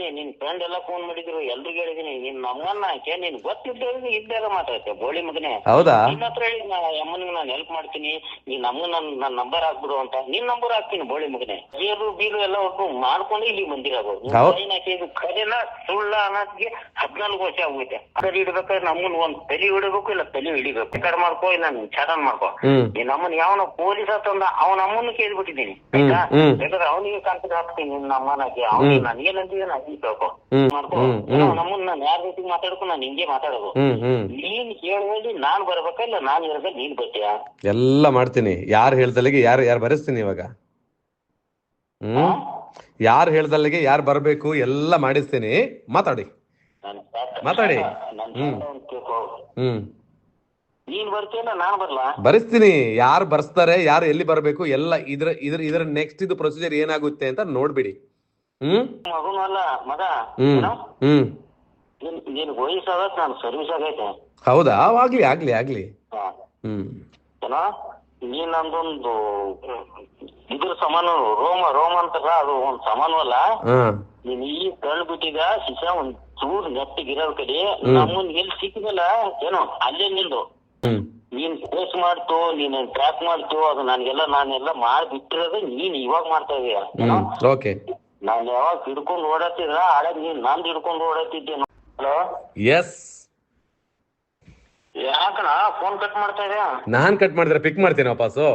ಕೊಟ್ಟಿದ್ದೀನಿ ನಿನ್ ಫ್ರೆಂಡ್ ಎಲ್ಲ ಫೋನ್ ಮಾಡಿದ್ರು ಎಲ್ರಿಗೂ ಹೇಳಿದೀನಿ ನಿನ್ ನಮ್ಮನ್ನ ಹಾಕಿ ನೀನ್ ಗೊತ್ತಿದ್ದವ್ರಿಗೆ ಇದ್ದಾಗ ಮಾತಾಡ್ತೆ ಬೋಳಿ ಮಗನೇ. ಹೌದಾ? ನಿನ್ನ ಹತ್ರ ಹೇಳಿ ನಾ ಅಮ್ಮನಿಗೆ ನಾನು ಹೆಲ್ಪ್ ಮಾಡ್ತೀನಿ ನೀನ್ ನಮ್ಮ ನನ್ ನನ್ನ ನಂಬರ್ ಹಾಕ್ಬಿಡು ಅಂತ. ನಿನ್ ನಂಬರ್ ಹಾಕ್ತೀನಿ ಬೋಳಿ ಮಗನೇ. ಬೀರು ಬೀರು ಎಲ್ಲ ಒಟ್ಟು ಮಾಡ್ಕೊಂಡು ಇಲ್ಲಿ ಬಂದಿರೋದು ನಿನ್ ಹೌದ್- ಖರೇನ ಸುಳ್ಳ ಅನ್ನೋದ್ಗೆ ಹದ್ನಾಲ್ಕು ವರ್ಷ ಆಗೋಯ್ತೆ ಕರೆ ಹಿಡ್ಬೇಕಾದ್ರೆ ನಮ್ಮನ್ ಒಂದ್ ತಲೆ ಹಿಡಬೇಕು ಇಲ್ಲ ತಲೆ ಹಿಡಿಬೇಕು. ಕಡೆ ಮಾಡ್ಕೋ ಇಲ್ಲ ನೀನ್ ಚಾಟನ್ ಮಾಡ್ಕೋ. ಹ್ಮ್. ಈ ನಮ್ಮನ್ ಯಾವನ ಪೊಲೀಸ್ ತಂದ ಅವನ ಅಮ್ಮನ ಕೇಳ್ಬಿಟ್ಟಿದ್ದೀನಿ. ಹ್ಮ್, ಆಯ್ತಾ? ಹ್ಮ್. ಬೇಕಾದ್ರೆ ಅವನಿಗೆ ಕಾನ್ಫಿಡ್ ಹಾಕ್ತೀನಿ ನಿನ್ನ ಅಮ್ಮನಾಗಿ ಅವನಿಗೆ ನಾನು ಏನಂತೀವಿ ನಾನು ಮಾಡ್ಕೊ. ನಮ್ಮನ್ನ ಯಾರ ಮಾತಾಡ್ಕೊ ನಾನು ಹಿಂಗೆ ಮಾತಾಡೋದು. ನೀನ್ ಬರ್ತೀಯಾ? ಎಲ್ಲ ಮಾಡ್ತೀನಿ. ಯಾರು ಹೇಳ್ದಲ್ಲಿಗೆ ಯಾರು ಯಾರು ಬರೆಸ್ತೀನಿ ಇವಾಗ? ಹ್ಮ್? ಯಾರು ಹೇಳ್ದಲ್ಲಿಗೆ ಯಾರು ಬರಬೇಕು ಎಲ್ಲ ಮಾಡಿಸ್ತೀನಿ. ಮಾತಾಡಿ. ಮಾತಾಡಿ. ಹ್ಮ್. ಹ್ಮ್. ಬರಿಸ್ತೀನಿ. ಯಾರು ಬರ್ಸ್ತಾರೆ ಯಾರು ಎಲ್ಲಿ ಬರಬೇಕು ಎಲ್ಲ ಇದ್ರ ಇದ್ರ ಇದ್ರ ನೆಕ್ಸ್ಟ್ ಇದು ಪ್ರೊಸೀಜರ್ ಏನಾಗುತ್ತೆ ಅಂತ ನೋಡ್ಬಿಡಿ. ಹ್ಮ್? ಮಗುನು ಅಲ್ಲ ಮಗ. ಹ್ಮ್ ಹ್ಮ್. ನಿನ್ ವಯಸ್ಸಾಗತ್ ನಾನು ಸರ್ವಿಸ್ ಆಗೈತೆ. ಹೌದಾ? ಆಗ್ಲಿ ಆಗ್ಲಿ ಆಗ್ಲಿ. ಹ್ಮ್. ಏನೋ ನೀನ್ ನಂದೊಂದು ಇದ್ರ ಸಮಾನ ರೋಮ ರೋಮ ಅಂತಾರ ಅದು ಒಂದ್ ಸಮಾನವಲ್ಲ ನೀನ್ ಈ ಕಣ್ ಬಿಟ್ಟಿದ ಶಿಶ ಒಂದ್ ಚೂರ್ ನೆಟ್ಟಿಗಿರೋ ಕಡೆ. ನಮ್ಮನ್ ಎಲ್ಲಿ ಸಿಕ್ಕಿದಲ್ಲ ಏನೋ ಅಲ್ಲೇ ನಿಂದು. ನೀನ್ ಕೇಸ್ ಮಾಡ್ತು ನೀನ್ ಟ್ರ್ಯಾಕ್ ಮಾಡ್ತು ಅದು ನನ್ಗೆಲ್ಲ ನಾನೆಲ್ಲ ಮಾಡ್ಬಿಟ್ಟಿರೋದು ನೀನ್ ಇವಾಗ ಮಾಡ್ತಾ ಇದೀಯ. ಓಕೆ. ನಾನ್ ಯಾವಾಗ ಹಿಡ್ಕೊಂಡು ಓಡಾತಿದ್ರ ಹಳೆ ನೀನ್ ನಂದ್ ಹಿಡ್ಕೊಂಡ್ ಓಡಾತಿದ್ದೆ ಹಲೋ ಎಸ್ ಯಾಕಣ ಫೋನ್ ಕಟ್ ಮಾಡ್ತಾ ಇದ್ಯಾ? ನಾನ್ ಕಟ್ ಮಾಡಿದ್ರೆ ಪಿಕ್ ಮಾಡ್ತೀನಿ ವಾಪಸ್ಸು.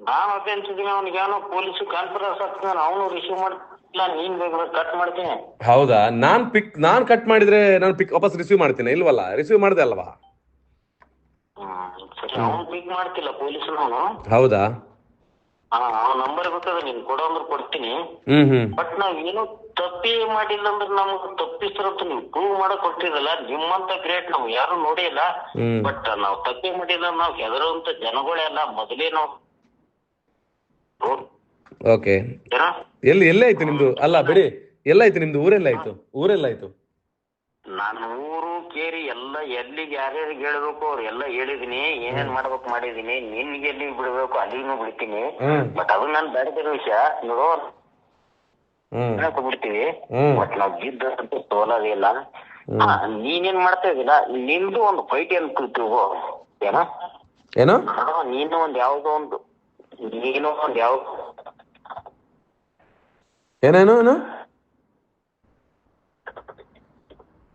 ನಾನು ಅದೇ ಅಂತಿದ್ದೀನಿ ಅವ್ನಿಗೆ ಏನೋ ಪೊಲೀಸ್ ಕಾನ್ಫರೆನ್ಸ್ ಆಗ್ತಾನೆ ಅವನು ರಿಸೀವ್ ಮಾಡ್ತಿಲ್ಲ ನೀನ್ ಬೇಕಾದ್ರೆ ಕಟ್ ಮಾಡ್ತೀನಿ. ಹೌದಾ? ನಾನ್ ಪಿಕ್ ನಾನ್ ಕಟ್ ಮಾಡಿದ್ರೆ ನಾನು ಪಿಕ್ ವಾಪಸ್ ರಿಸೀವ್ ಮಾಡ್ತೀನಿ ಇಲ್ವಲ್ಲ? ರಿಸೀವ್ ಮಾಡಿದೆ ಅಲ್ವಾ? ಹ್ಮ್ ಸರಿ ಅವ್ನು ಪಿಕ್ ಮಾಡ್ತಿಲ್ಲ ಪೊಲೀಸ್ನವನು ಹೌದಾ? ಹಾ ಅವ್ನ ನಂಬರ್ ಗೊತ್ತದ? ನೀನ್ ಕೊಡೋ ಅಂದ್ರೆ ಕೊಡ್ತೀನಿ. ಹ್ಮ್ ಹ್ಮ್. ಬಟ್ ನಾವ್ ಏನು ತಪ್ಪಿ ಮಾಡಿಲ್ಲ ಅಂದ್ರೆ ನಮ್ಗ್ ತಪ್ಪಿಸ್ತಾರಂತ ನೀವು ಪ್ರೂವ್ ಮಾಡಕ್ ಕೊಟ್ಟಿರಲ್ಲ. ನಿಮ್ಮಂತ ಗ್ರೇಟ್ ನಾವು ಯಾರು ನೋಡಿಲ್ಲ. ಹ್ಮ್. ಬಟ್ ನಾವ್ ತಪ್ಪಿ ಮಾಡಿಲ್ಲ ನಾವ್ ಹೆದರುವಂತ ಜನಗಳೆಲ್ಲ ಮೊದಲೇ ನಾವು ಓಕೆ ಏನೋ? ಎಲ್ಲಿ ಎಲ್ಲೇ ಆಯ್ತು ನಿಮ್ದು? ಅಲ್ಲ ಬಿಡಿ. ಎಲ್ಲಾಯ್ತು ನಿಮ್ದು? ಊರೆಲ್ಲಾಯ್ತು ಊರೆಲ್ಲಾಯ್ತು ನಾನು ಊರು ಕೇರಿ ಎಲ್ಲ ಎಲ್ಲಿಗೆ ಯಾರ್ಯಾರಿಗೆ ಹೇಳ್ಬೇಕು ಅವ್ರೆಲ್ಲ ಹೇಳಿದೀನಿ ಏನೇನ್ ಮಾಡ್ಬೇಕು ಮಾಡಿದೀನಿ ನಿನ್ಗೆ ಎಲ್ಲಿಗೆ ಬಿಡ್ಬೇಕು ಅಲ್ಲಿನೂ ಬಿಡ್ತೀನಿ. ಹ್ಮ್. ಬಟ್ ಅದು ನಾನ್ ಬೇಡದಿರೋ ವಿಷಯ ನೋಡೋ. ಹ್ಮ್. ಬಿಡ್ತೀವಿ ಹ್ಮ್. ಬಟ್ ನಾವ್ ಗೆದ್ದಂತೂ ಸೋಲೋದೇ ಇಲ್ಲ. ಹಾ, ನೀನೇನ್ ಮಾಡ್ತಾ ಇದೀಲ್ಲ ನಿಂದು ಒಂದು ಫೈಟ್ ಏನ್ ಕೂತಿವು ಏನೋ? ಏನು? ನೀನು ಒಂದ್ ಯಾವ್ದೋ ಒಂದು ನೀನು ಒಂದ್ ಯಾವ ಏನೇನು ಏನು?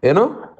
ಏನು?